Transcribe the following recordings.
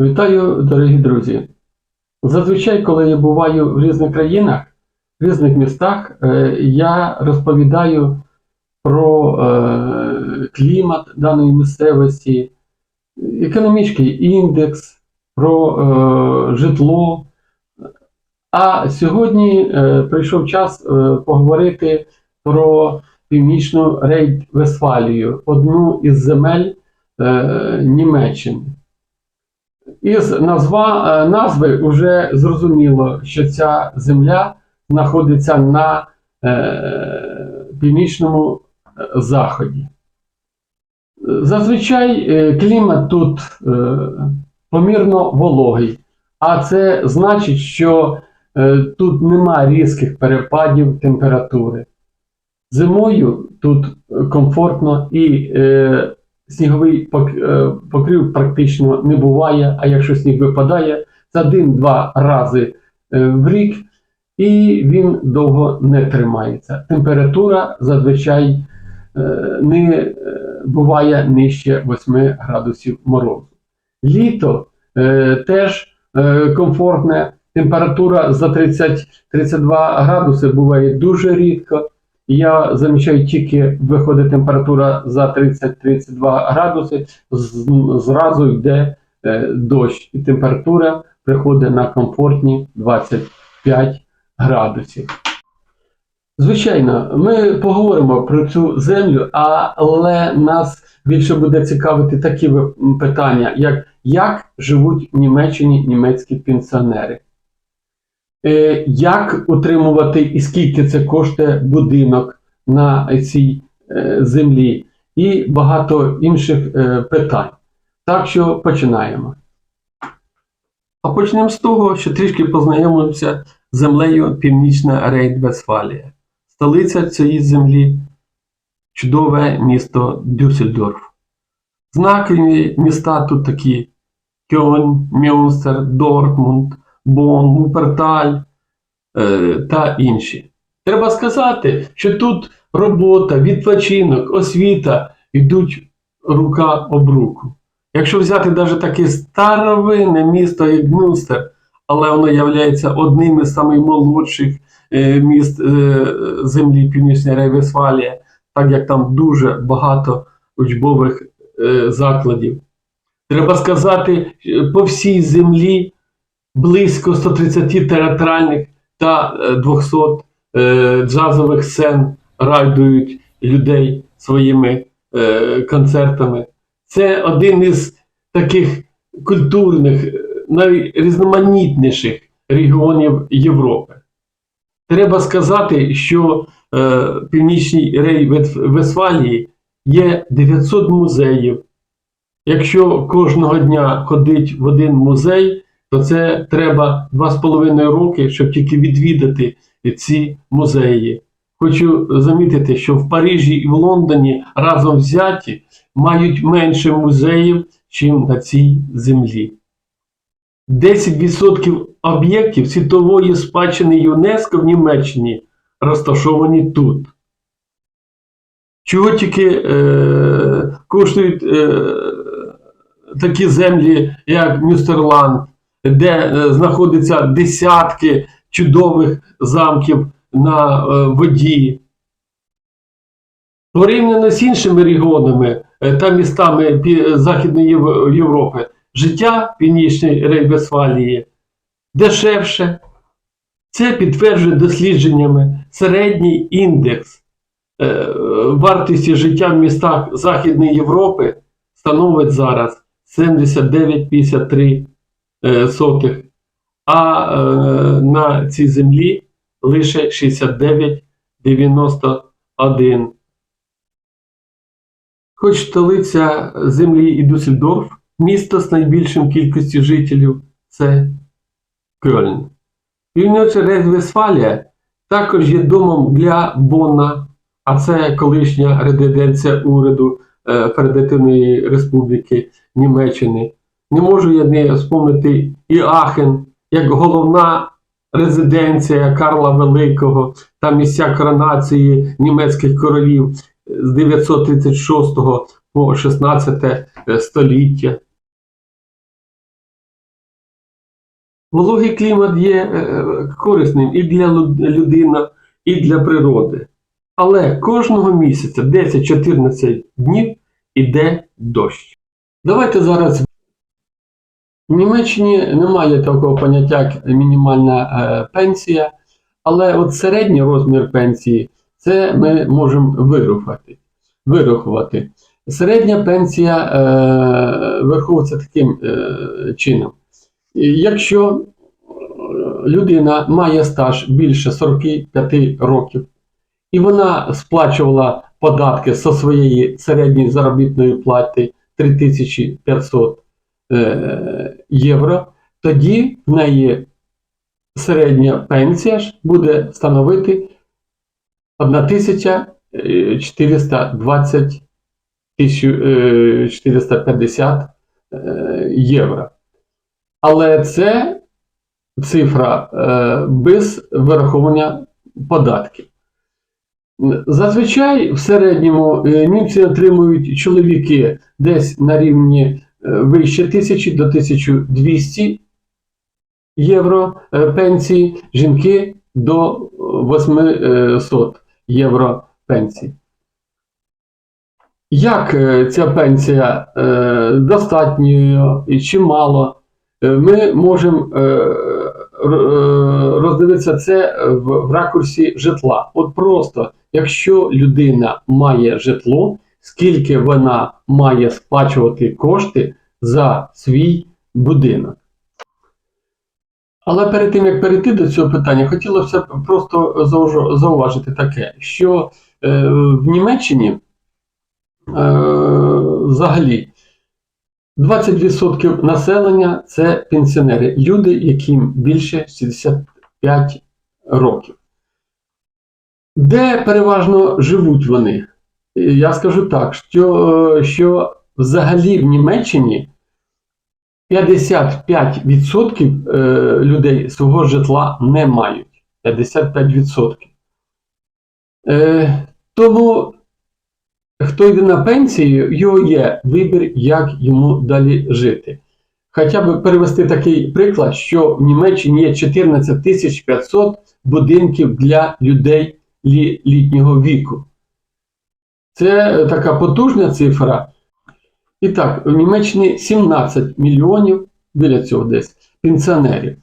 Вітаю, дорогі друзі! Зазвичай, коли я буваю в різних країнах, в різних містах, е, я розповідаю про е, клімат даної місцевості, економічний індекс, про е, житло. А сьогодні прийшов час поговорити про північну рейд Вестфалію, одну із земель Німеччини. Із назва, е, назви вже зрозуміло, що ця земля знаходиться на е, північному е, заході. Зазвичай е, клімат тут е, помірно вологий, а це значить, що е, тут нема різких перепадів температури. Зимою тут комфортно і е, сніговий е, покрив практично не буває, а якщо сніг випадає, це один-два рази е, в рік, і він довго не тримається. Температура зазвичай е, не буває нижче 8 градусів морозу. Літо теж комфортне, температура за 30-32 градуси буває дуже рідко. Я замічаю, тільки виходить температура за 30-32 градуси, зразу йде е, дощ, і температура приходить на комфортні 25 градусів. Звичайно, ми поговоримо про цю землю, але нас більше буде цікавити такі питання, як як живуть в Німеччині німецькі пенсіонери. Е, Як утримувати і скільки це коштує будинок на цій е, землі, і багато інших е, питань. Так що починаємо. А почнемо з того, що трішки познайомимося з землею Північна Рейд-Вестфалія. Столиця цієї землі чудове місто Дюссельдорф. Знакові міста тут такі: Кьонь, Мюнстер, Дортмунд, Бон, Вуперталь е, та інші. Треба сказати, що тут робота, відпочинок, освіта йдуть рука об руку. Якщо взяти навіть таке старовинне місто, як Мюнстер, але воно є одним із наймолодших е, міст е, землі Північної Рейвесфалія, так як там дуже багато учбових е, закладів. Треба сказати, по всій землі близько 130 театральних та е, 200 е, джазових сцен радують людей своїми е, концертами. Це один із таких культурних, е, найрізноманітніших регіонів Європи. Треба сказати, що е, Північній Рей Вестфалії є 900 музеїв. Якщо кожного дня ходить в один музей, то це треба 2,5 роки, щоб тільки відвідати ці музеї. Хочу замітити, що в Парижі і в Лондоні разом взяті мають менше музеїв, чим на цій землі. 10% об'єктів світової спадщини ЮНЕСКО в Німеччині розташовані тут. Чого тільки е, коштують е, такі землі, як Мюстерланд, де е, знаходяться десятки чудових замків на е, воді. Порівняно з іншими регіонами е, та містами Західної Європи, життя в Північній Рейвесфалії дешевше. Це підтверджує дослідженнями середній індекс вартості життя в містах Західної Європи становить зараз 79,53 е, сотих, а е, на цій землі лише 69,91. Хоч столиця землі і Дюссельдорф, місто з найбільшим кількістю жителів це Кельн. Північна Рейн-Вестфалія також є домом для Бонна, а це колишня резиденція уряду е, Федеративної Республіки Німеччини. Не можу я не вспомнити і Ахен як головна резиденція Карла Великого та місця коронації німецьких королів з 936 по 16 століття. Вологий клімат є е, корисним і для людини, і для природи. Але кожного місяця 10-14 днів іде дощ. Давайте зараз. В Німеччині немає такого поняття, як мінімальна е, пенсія, але от середній розмір пенсії це ми можемо вирахувати. вирахувати. Середня пенсія е, вираховується таким е, чином. Якщо е, людина має стаж більше 45 років, і вона сплачувала податки зі своєї середньої заробітної плати 3500 е, євро, тоді в неї середня пенсія ж буде становити 1420 е, 450 е, євро. Але це цифра е, без вираховування податків. Зазвичай в середньому е, німці отримують чоловіки десь на рівні е, вище 1000 до 1200 євро е, пенсії, жінки до 800 євро пенсії. Як е, ця пенсія е, достатньо і чи мало, е, ми можемо е, е, роздивитися це в ракурсі житла. От просто, якщо людина має житло, скільки вона має сплачувати кошти за свій будинок. Але перед тим як перейти до цього питання, хотілося б просто зауважити таке, що е, в Німеччині е, взагалі 20% населення це пенсіонери, люди, яким більше 65 років. Де переважно живуть вони? Е, Я скажу так, що, що взагалі в Німеччині 55% е, людей свого житла не мають. 55%. Е, тому, хто йде на пенсію, його є вибір, як йому далі жити. Хоча б перевести такий приклад, що в Німеччині є 14 500 будинків для людей літнього віку. Це така потужна цифра. І так, в Німеччині 17 мільйонів, біля цього десь, пенсіонерів.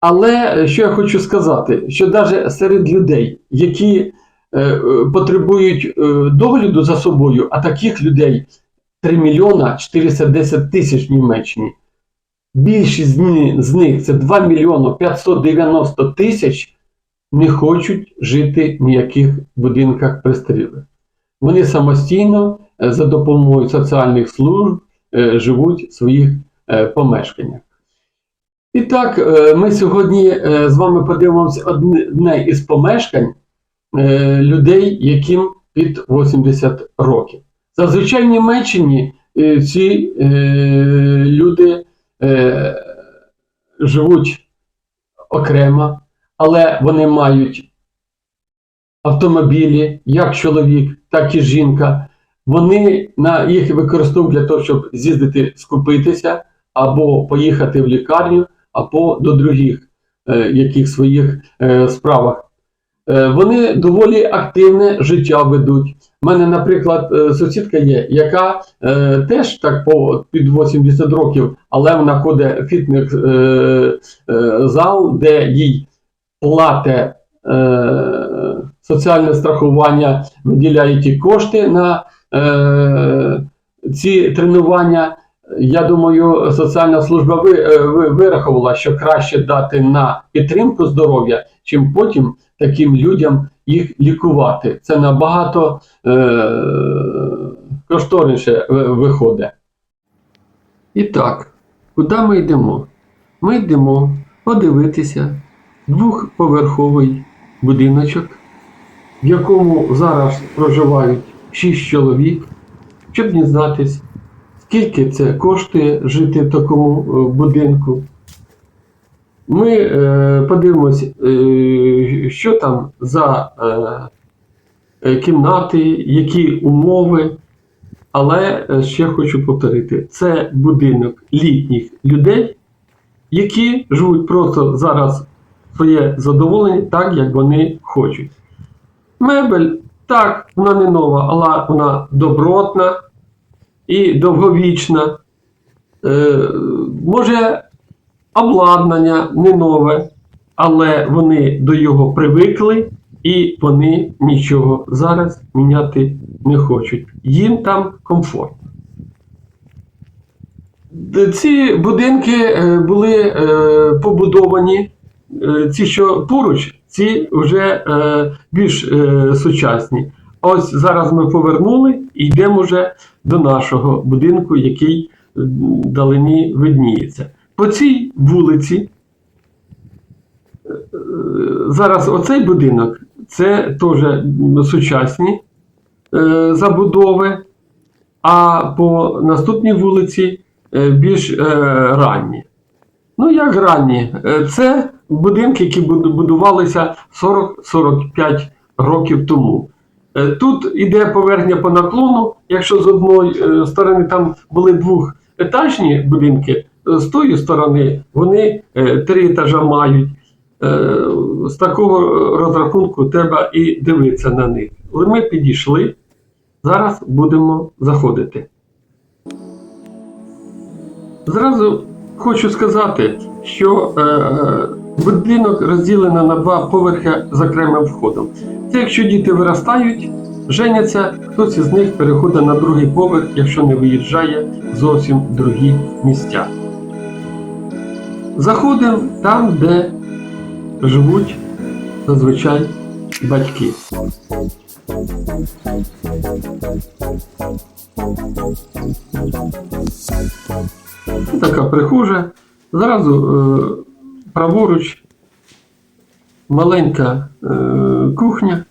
Але е, що я хочу сказати, що навіть серед людей, які е, е, потребують е, догляду за собою, а таких людей 3 мільйона 410 тисяч в Німеччині, більшість з них це 2 мільйона 590 тисяч, не хочуть жити в ніяких будинках престарілих. Вони самостійно е, за допомогою соціальних служб е, живуть в своїх е, помешканнях. І так, ми сьогодні з вами подивимося одне із помешкань людей, яким під 80 років. Зазвичай в Німеччині ці люди живуть окремо, але вони мають автомобілі, як чоловік, так і жінка. Вони на їх використовують для того, щоб з'їздити скупитися, або поїхати в лікарню, або до других е, яких своїх е, справах. Е, вони доволі активне життя ведуть. У мене, наприклад, е, сусідка є, яка е, теж так по під 80 років, але вона ходить в фітнес е, е, де їй платить е, соціальне страхування, виділяє ті кошти на е, ці тренування. Я думаю, соціальна служба е, ви, вирахувала, що краще дати на підтримку здоров'я, чим потім таким людям їх лікувати. Це набагато е, коштовніше виходить. І так, куди ми йдемо? Ми йдемо подивитися двохповерховий будиночок, в якому зараз проживають 6 чоловік, щоб дізнатись, скільки це коштує жити в такому е, будинку. Ми е, подивимось, е, що там за е, кімнати, які умови. Але е, ще хочу повторити: це будинок літніх людей, які живуть просто зараз своє задоволення так, як вони хочуть. Мебель, так, вона не нова, але вона добротна і довговічна. Е, може, обладнання не нове, але вони до його привикли і вони нічого зараз міняти не хочуть. Їм там комфорт. Ці будинки е, були е, побудовані, ці, що поруч, ці вже е, більш е, сучасні. Ось зараз ми повернули і йдемо вже до нашого будинку, який вдалині видніється. По цій вулиці е, е, зараз оцей будинок це теж сучасні е, забудови, а по наступній вулиці е, більш е, ранні. Ну, як ранні? Е, Це будинки, які будувалися 40-45 років тому. Е, Тут іде поверхня по наклону. Якщо з одної е, сторони там були двохетажні будинки, е, з тої сторони вони три етажа мають. З такого розрахунку треба і дивитися на них. Але ми підійшли. Зараз будемо заходити. Зразу хочу сказати, що будинок розділено на два поверхи з окремим входом. Це якщо діти виростають, женяться, хтось із них переходить на другий поверх, якщо не виїжджає зовсім другі місця. Заходимо там, де живуть зазвичай батьки. Така прихожа. Зразу е, праворуч маленька е, кухня.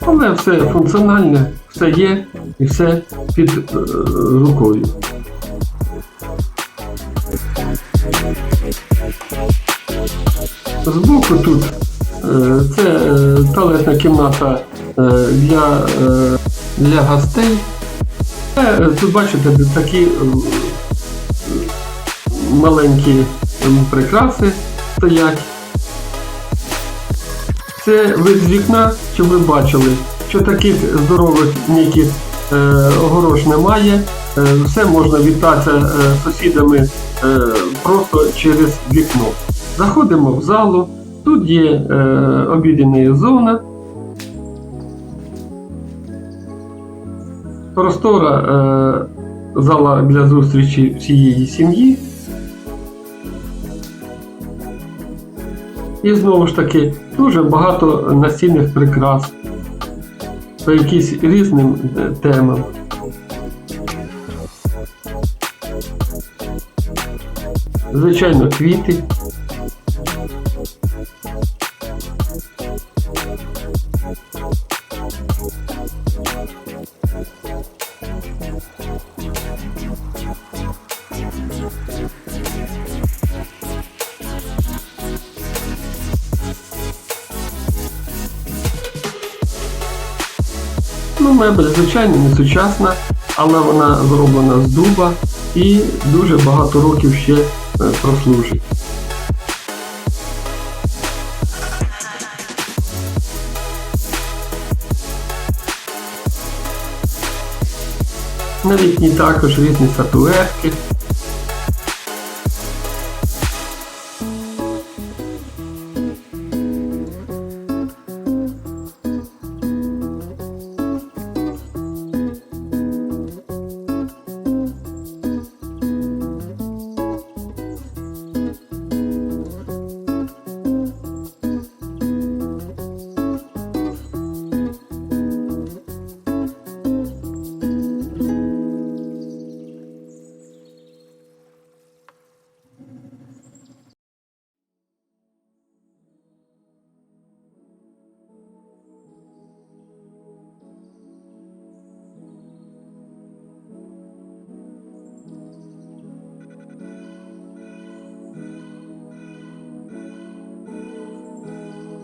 Але все функціональне, все є і все під е, рукою. Збоку тут е, це е, туалетна кімната е, для, е, для гостей. Е, Тут бачите такі е, маленькі прикраси стоять. Це ви з вікна, щоб ви бачили, що таких здорових ніяких е, огорож немає. Е, все можна вітатися е, сусідами е, просто через вікно. Заходимо в залу, тут є е, обідня зона. Простора е, зала для зустрічі всієї сім'ї. І знову ж таки дуже багато настільних прикрас по якісь різним е, темам. Звичайно, квіти. Мебель, звичайно, не сучасна, але вона зроблена з дуба і дуже багато років ще е, прослужить. На вікні також різні статуетки.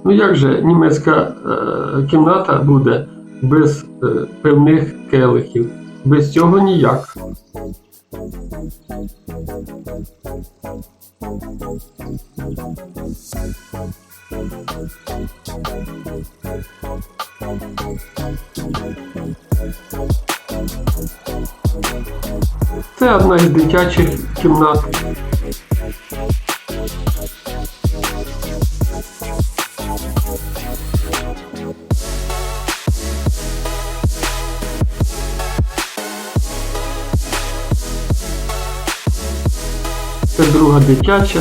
Ну як же німецька е, кімната буде без е, певних келихів? Без цього ніяк. Це одна із дитячих кімнат. Друга дитяча.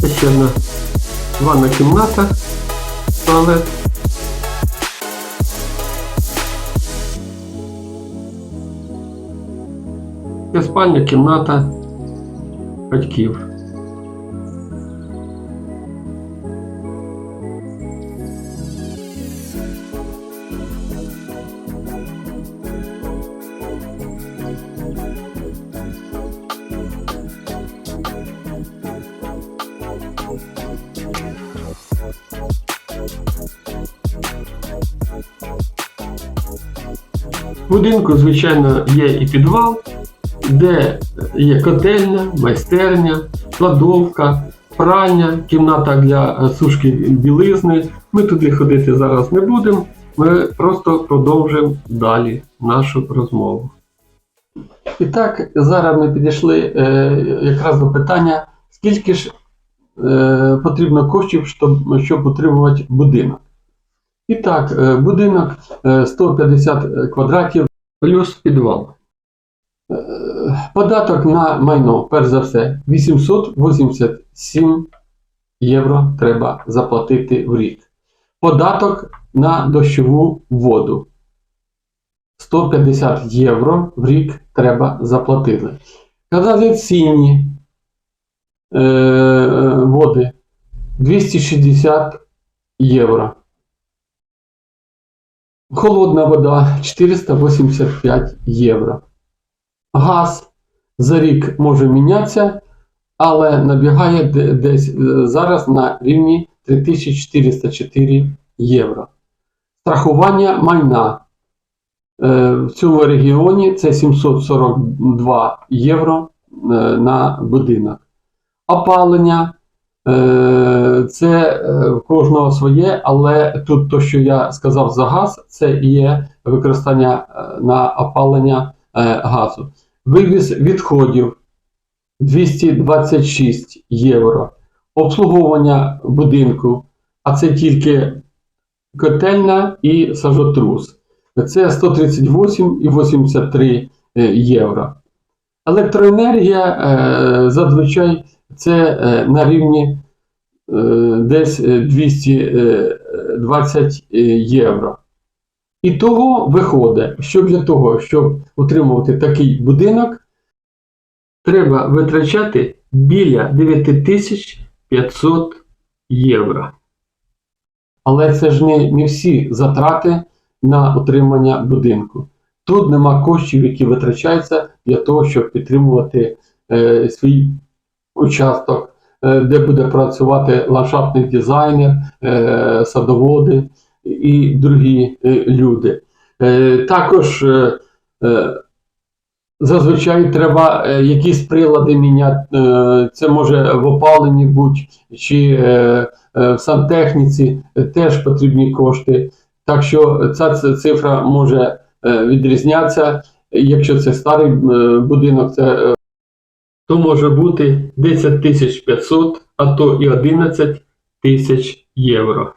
Це ще одна ванна кімната, туалет. Це спальня кімната батьків. В будинку, звичайно, є і підвал, де є котельня, майстерня, кладовка, пральня, кімната для сушки білизни. Ми туди ходити зараз не будемо. Ми просто продовжимо далі нашу розмову. І так, зараз ми підійшли е, якраз до питання, скільки ж е, потрібно коштів, щоб, щоб утримувати будинок. І так, е, будинок е, 150 квадратів плюс підвал. Е, Податок на майно, перш за все, 887 євро треба заплатити в рік. Податок на дощову воду 150 євро в рік треба заплатити. Каналізаційні е, води 260 євро. Холодна вода 485 євро. Газ за рік може мінятися, але набігає десь е, зараз на рівні 3404 євро. Страхування майна е, в цьому регіоні це 742 євро е, на будинок. Опалення е, це е, в кожного своє, але тут то, що я сказав за газ, це є використання е, на опалення газу. Вивіз відходів 226 євро. Обслуговування будинку, а це тільки котельна і сажотрус. Це 138,83 е, євро. Електроенергія зазвичай це е, на рівні е, десь е, 220 е, євро. І того виходить, що для того, щоб утримувати такий будинок, треба витрачати біля 9500 євро. Але це ж не, не всі затрати на утримання будинку. Тут нема коштів, які витрачаються для того, щоб підтримувати е, свій участок, е, де буде працювати ландшафтний дизайнер, е, садоводи і другі е, люди. Також зазвичай треба якісь прилади міняти. Це може в опаленні бути, чи в сантехніці теж потрібні кошти. Так що ця цифра може відрізнятися. Якщо це старий будинок, це, то може бути 10 тисяч 500, а то і 11 тисяч євро.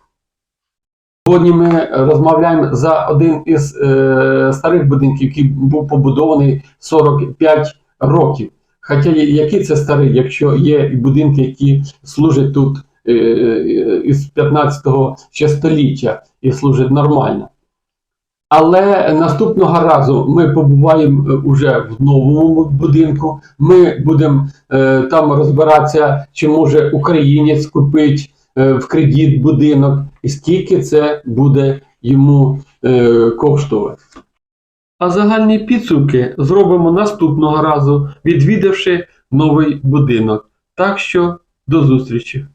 Сьогодні ми розмовляємо за один із е, старих будинків, який був побудований 45 років. Хоча який це старий, якщо є будинки, які служать тут е, е, із 15-го ще століття і служать нормально. Але наступного разу ми побуваємо е, уже в новому будинку. Ми будемо е, там розбиратися, чи може українець купить е, в кредит будинок, і скільки це буде йому е, коштувати. А загальні підсумки зробимо наступного разу, відвідавши новий будинок. Так що до зустрічі!